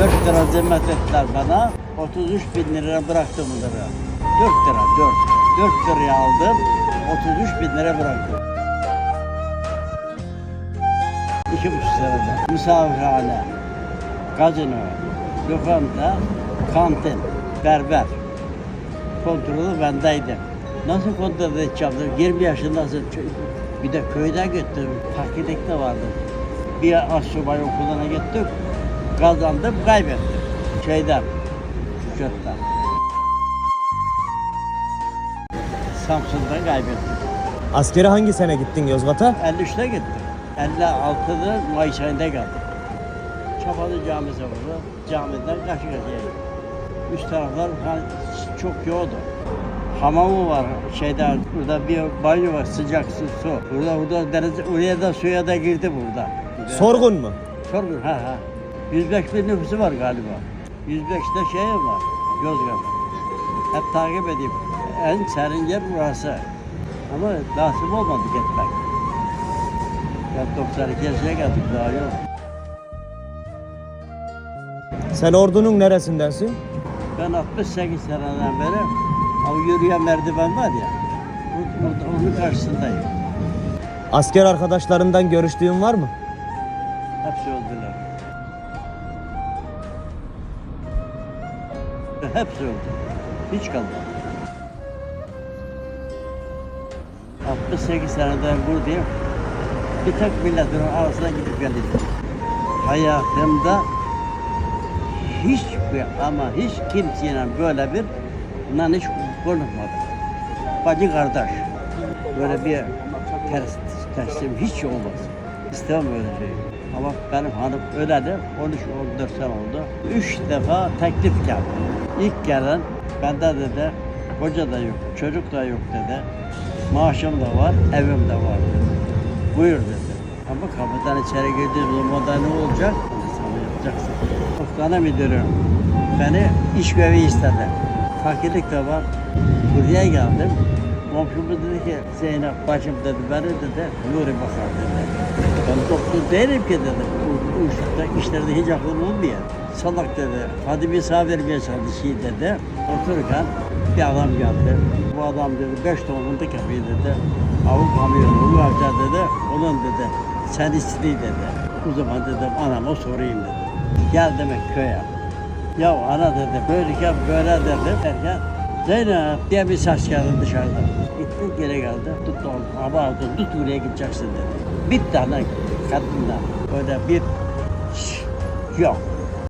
4 lira zimmet ettiler bana. 33 bin lira bıraktım bunları. 4 lira 4. 4 liraya aldım. 33 bin lira bıraktım. İki buçuk senede. Misafirhane, gazino, lokanta, kantin, berber. Kontrolü bendeydi. Nasıl kontrol edeceğim? 20 yaşındasın. Bir de köyden gittim. Fakirlikte vardım. Bir asubay okuluna gittik. Kazandım, kaybettim. Şeyden, Kürşat'tan. Samsun'da kaybettim. Askere hangi sene gittin Yozgat'a? 53'te gittim. 56'da Mayıs ayında geldim. Çapalı camisi burada. Camiden karşı karşıya gittim. Üst taraflar çok yoğdu. Hamamı var şeyde burada bir banyo var sıcak su. su. Burada burada deniz oraya da suya da girdi burada. Sorgun mu? Sorgun ha ha. 105 bin nüfusu var galiba. 105'te şey var Yozgat. Hep takip edeyim. En serin yer burası. Ama nasip olmadı gitmek. Ya 92 yaşına geldik daha yok. Sen ordunun neresindensin? Ben 68 seneden beri o yürüyen merdiven var ya. onun karşısındayım. Asker arkadaşlarından görüştüğün var mı? Hepsi öldü. Hiç kalmadı. 68 seneden buradayım. Bir tek milletin arasına gidip geldim. Hayatımda hiçbir ama hiç kimseyle böyle bir hiç konuşmadım. Bacı kardeş. Böyle bir ters, teslim hiç olmaz. İstemem öyle şey. Ama benim hanım öyle de 13-14 sene oldu. Üç defa teklif geldi. İlk gelen bende dedi, koca da yok, çocuk da yok dedi. Maaşım da var, evim de var dedi. Buyur dedi. Ama kapıdan içeri girdiğim zaman da ne olacak? Sana yapacaksın. Hastane müdürü beni iş görevi istedi. Fakirlik de var. Buraya geldim. Komşumuz dedi ki Zeynep bacım dedi beni dedi Nuri bakar dedi. Ben doktor değilim ki dedi. Bu, işlerde hiç aklım olmuyor. Salak dedi. Hadi bir sağ vermeye çalışayım dedi. Otururken bir adam geldi. Bu adam dedi beş ton fındık yapıyor dedi. Avuk kamyonu bu avca dedi. Onun dedi sen istedi dedi. O zaman dedim anama sorayım dedi. Gel demek köye. Ya ana dedi böyle yap böyle dedi derken Zeynep diye bir ses geldi dışarıdan. Gitti geri geldi. Tuttu ama aldı tut buraya gideceksin dedi. Bir tane kadınla böyle bir "Şş, yok